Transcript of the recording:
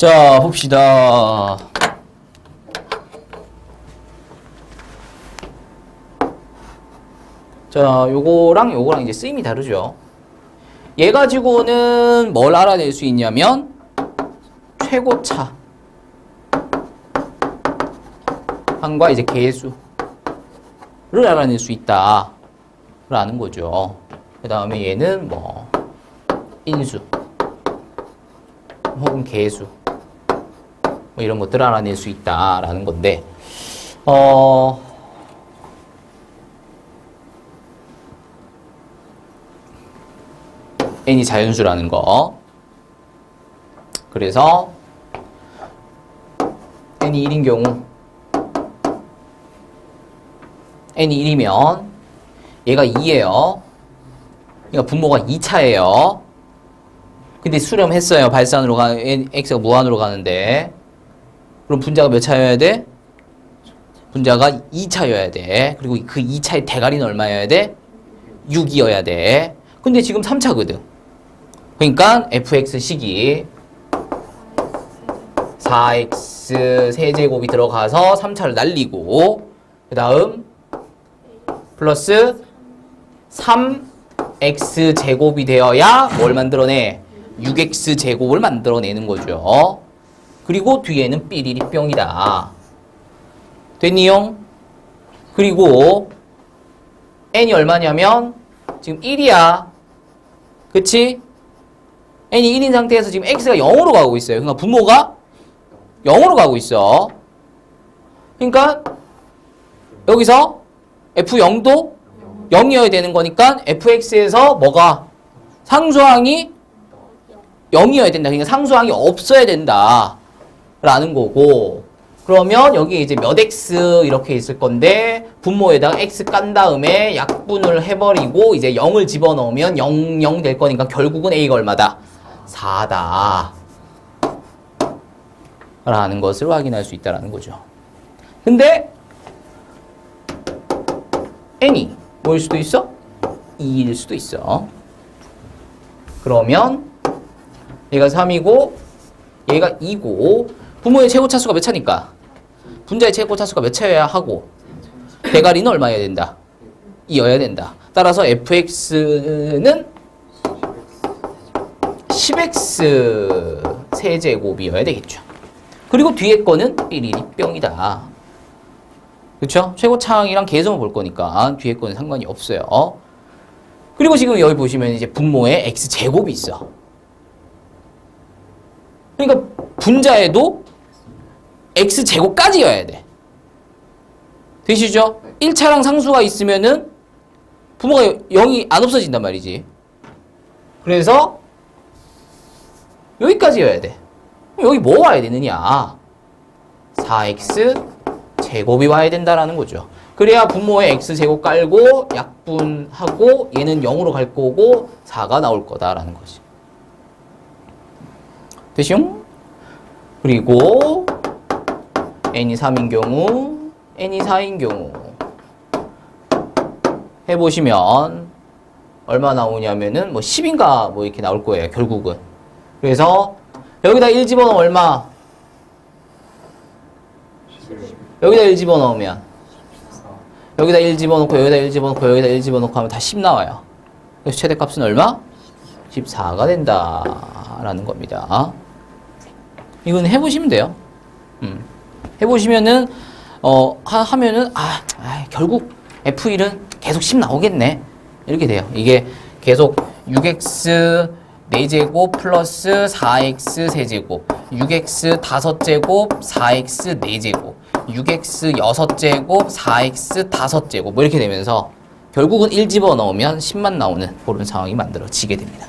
자, 봅시다. 자, 요거랑 요거랑 이제 쓰임이 다르죠. 얘 가지고는 뭘 알아낼 수 있냐면 최고차 항과 이제 개수를 알아낼 수 있다 라는 거죠. 그 다음에 얘는 뭐 인수 혹은 개수 뭐 이런 것들을 알아낼 수 있다라는 건데 어 n이 자연수라는 거 그래서 n이 1인 경우 n이 1이면 얘가 2예요 그러니까 분모가 2차예요 근데 수렴했어요. 발산으로 가 x가 무한으로 가는데. 그럼 분자가 몇 차여야 돼? 분자가 2차여야 돼. 그리고 그 2차의 대가리는 얼마여야 돼? 6이어야 돼. 근데 지금 3차거든. 그러니까 fx식이 4x 세제곱이 들어가서 3차를 날리고 그 다음 플러스 3x 제곱이 되어야 뭘 만들어내? 6x 제곱을 만들어내는 거죠. 그리고 뒤에는 삐리리 뿅이다. 됐니요? 그리고 n이 얼마냐면 지금 1이야. 그치? n이 1인 상태에서 지금 x가 0으로 가고 있어요. 그러니까 분모가 0으로 가고 있어. 그러니까 여기서 f0도 0이어야 되는 거니까 fx에서 뭐가 상수항이 0이어야 된다. 그러니까 상수항이 없어야 된다. 라는 거고 그러면 여기 이제 몇 x 이렇게 있을 건데 분모에다가 x 깐 다음에 약분을 해버리고 이제 0을 집어넣으면 0, 0 될 거니까 결국은 a가 얼마다? 4다. 라는 것을 확인할 수 있다는 거죠. 근데 n이 뭐일 수도 있어? 2일 수도 있어. 그러면 얘가 3이고 얘가 2고 부모의 최고 차수가 몇 차니까? 분자의 최고 차수가 몇 차여야 하고 대가리는 얼마여야 된다? 2여야 된다. 따라서 fx는 10x 세제곱이어야 되겠죠. 그리고 뒤에 거는 삐리리 뿅이다. 그렇죠? 최고 차항이랑 계성을 볼 거니까 뒤에 거는 상관이 없어요. 그리고 지금 여기 보시면 이제 분모에 x 제곱이 있어. 그러니까 분자에도 x 제곱까지여야 돼. 되시죠? 1차랑 상수가 있으면은 부모가 0이 안 없어진단 말이지. 그래서 여기까지여야 돼. 여기 뭐 와야 되느냐? 4x 제곱이 와야 된다라는 거죠. 그래야 분모에 x 제곱 깔고 약분하고 얘는 0으로 갈 거고 4가 나올 거다라는 거지. 되시용? 그리고 n이 3인 경우, n이 4인 경우 해보시면 얼마 나오냐면은 뭐 10인가 뭐 이렇게 나올 거예요. 결국은. 그래서 여기다 1 집어넣으면 얼마? 여기다 1 집어넣으면 여기다 1 집어넣고 여기다 1 집어넣고 여기다 1 집어넣고 하면 다 10 나와요. 그래서 최대값은 얼마? 14가 된다라는 겁니다. 이건 해보시면 돼요. 음. 해보시면은 어 하, 하면은 아, 아 결국 F1은 계속 10 나오겠네 이렇게 돼요. 이게 계속 6x 4제곱 플러스 4x 세제곱 6x 5제곱 4x 4제곱 6x 6제곱 4x 5제곱 뭐 이렇게 되면서 결국은 1 집어넣으면 10만 나오는 그런 상황이 만들어지게 됩니다.